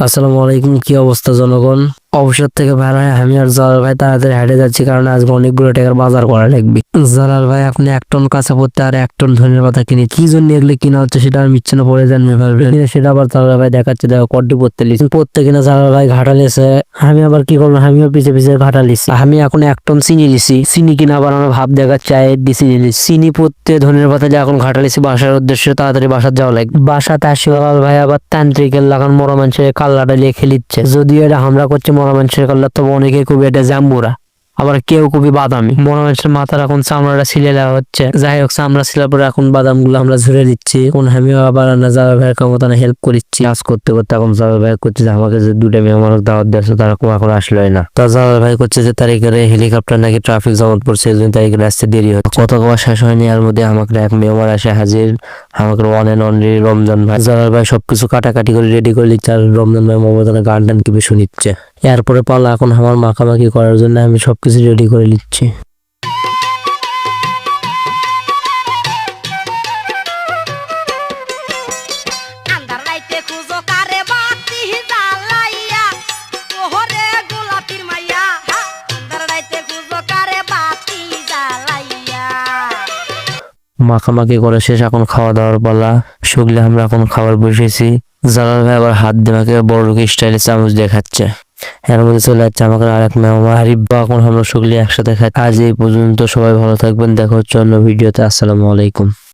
আসসালামু আলাইকুম কি অবস্থা জনগণ? অবসর থেকে বের হয়ে আমি আর জালাল ভাই তাড়াতাড়ি হেঁটে যাচ্ছি, কারণ আজকে অনেকগুলো টাকার বাজার করা লাগবে। জালাল ভাই, আপনি এক টন কাঁচা পড়তে আর এক টন ধনের পাতা কিনে কি জন্য এগুলো কিনা হচ্ছে সেটা আমি ইচ্ছে না পড়ে জানবে সেটা আবার জালাল ভাই দেখাচ্ছে, দেখো কড্ডি পড়তে লিখছি পড়তে কিনা জালাল ভাই ঘাটা লেছে। আমি আবার কি করব আমিও পিছে পিছে ঘাটা লিছি। আমি এখন এক টন চিনি দিছি। চিনি কিনা আবার আমার ভাব দেখাচ্ছে চায়ের দিছি। চিনি পড়তে ধনের পাতা এখন ঘাটা লিছি, বাসার উদ্দেশ্যে তাড়াতাড়ি বাসার যাওয়া লাগবে। বাসাতে আসি, জালাল ভাই আবার তান্ত্রিকের লাগান মরা মানুষের কাল্লাটা লিখে লিচ্ছে যদিও এটা হামলা করছে মরা মানুষের কাল্লা, তবে অনেকে খুবই এটা জাম্বুরা। আবার কেউ খুবই বাদামি। মরা মানুষের মাথার এখন চামড়াটা ছিলে দেওয়া হচ্ছে। যাই হোক, চামড়া ছিলার পরে এখন বাদামগুলো আমরা ঝুড়ে দিচ্ছি কোন আমিও আবার না যাবে ভাইয়ের ক্ষমতা হেল্প করিচ্ছি। কাজ করতে করতে এখন যাবে ভাই করছে যে আমাকে যে দুটো মেয়ে মানুষ দাওয়াত দিয়েছে, তারা কোনো এখন আসলোই না। তা যাবে ভাই করছে যে তারিখের হেলিকপ্টার নাকি ট্রাফিক জমত পড়ছে, এই জন্য তারিখের আসতে দেরি হচ্ছে। কত কবার শেষ হয়নি, এর মধ্যে আমাকে এক মেয়র আসে হাজির। আমাকে ওয়ান এন্ড অনলি রমজান ভাই। জালাল ভাই সবকিছু কাটাকাটি করে রেডি করে দিচ্ছে আর রমজান ভাই মমতানা গান টান কিবে শুনিচ্ছে। এরপরে পালা এখন আমার মাখামাখি করার জন্য আমি সবকিছু রেডি করে নিচ্ছি। মাখামাখি করে শেষ এখন খাওয়া দাওয়ার পালা। শুকলে আমরা এখন খাবার বসেছি। জালাল ভাই আবার হাত দিয়ে আমাকে বড় লোক স্টাইলে চামচ দিয়ে খাচ্ছে এর মধ্যে চলে যাচ্ছে আমাকে। আর এক মেহমান হারিব্বা এখন আমরা সকলে একসাথে খাই। আজ এই পর্যন্ত সবাই ভালো থাকবেন। দেখা হচ্ছে অন্য ভিডিওতে। আসসালামু আলাইকুম।